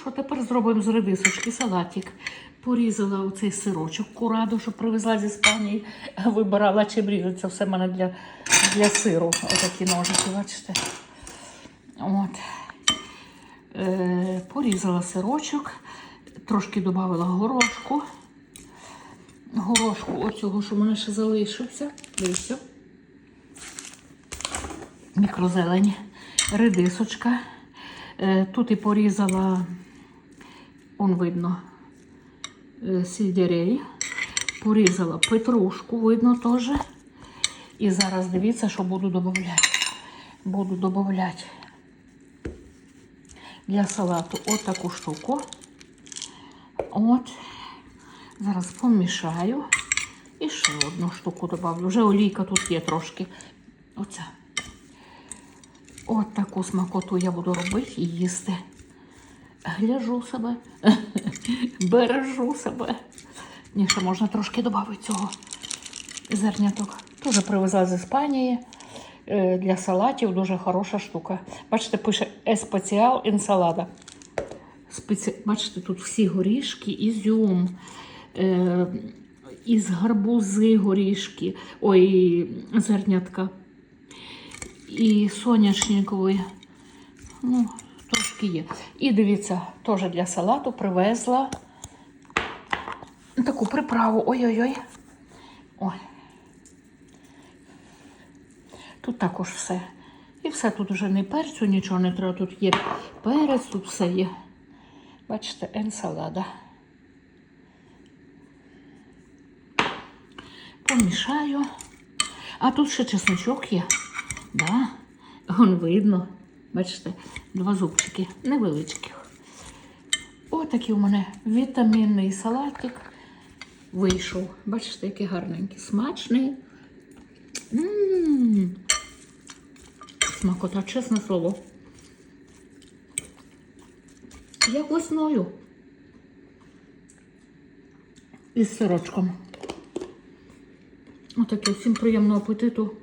що, тепер зробимо з редисочки салатик. Порізала оцей сирочок кураду, що привезла з Іспанії. Вибирала різати. Це все в мене для, для сиру. Отакі ножики, бачите. От. Е, порізала сирочок, трошки додала горошку. Горошку оцього, що в мене ще залишився. Дивіться. Мікрозелень, редисочка. Е, Тут і порізала, он видно, е, сельдерей. Порізала петрушку, видно теж. І зараз дивіться, що буду додавати. Буду додавати для салату от штуку. От. Зараз помішаю. І ще одну штуку додавлю. Вже олійка тут є трошки. Оця. От таку смакоту я буду робити і їсти. Гляжу себе, бережу себе. Ні, ще можна трошки додати цього зерняток. Теж привезла з Іспанії е, для салатів. Дуже хороша штука. Бачите, пише Еспеціал інсалада. Бачите, тут всі горішки, ізюм, е, із гарбузи горішки, ой, зернятка і соняшникової. Ну, трошки є. І дивіться, теж для салату привезла таку приправу. Ой-ой-ой. Ой. Тут також все. І все тут вже не перцю, нічого не треба. Тут є перець, тут все є. Бачите, енсалада. Помішаю. А тут ще чесночок є. Да, вон видно. Бачите, два зубчики невеличких. Отакий у мене вітамінний салатик вийшов. Бачите, який гарненький, смачний. М-м-м. Смакота, чесне слово. Як весною. Із сирочком. Отаке, всім приємного апетиту.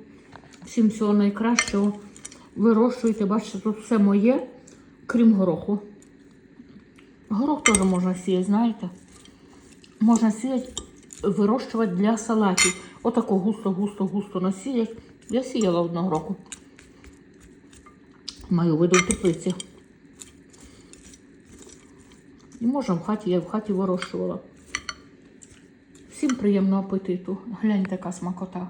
Всім всього найкращого. Вирощуйте, бачите, тут все моє, крім гороху. Горох теж можна сіяти, знаєте? Можна сіяти, вирощувати для салатів. Отако густо-густо-густо насіять. Я сіяла одного року. Маю виду в теплиці. І можна в хаті, я в хаті вирощувала. Всім приємного апетиту. Гляньте, яка смакота.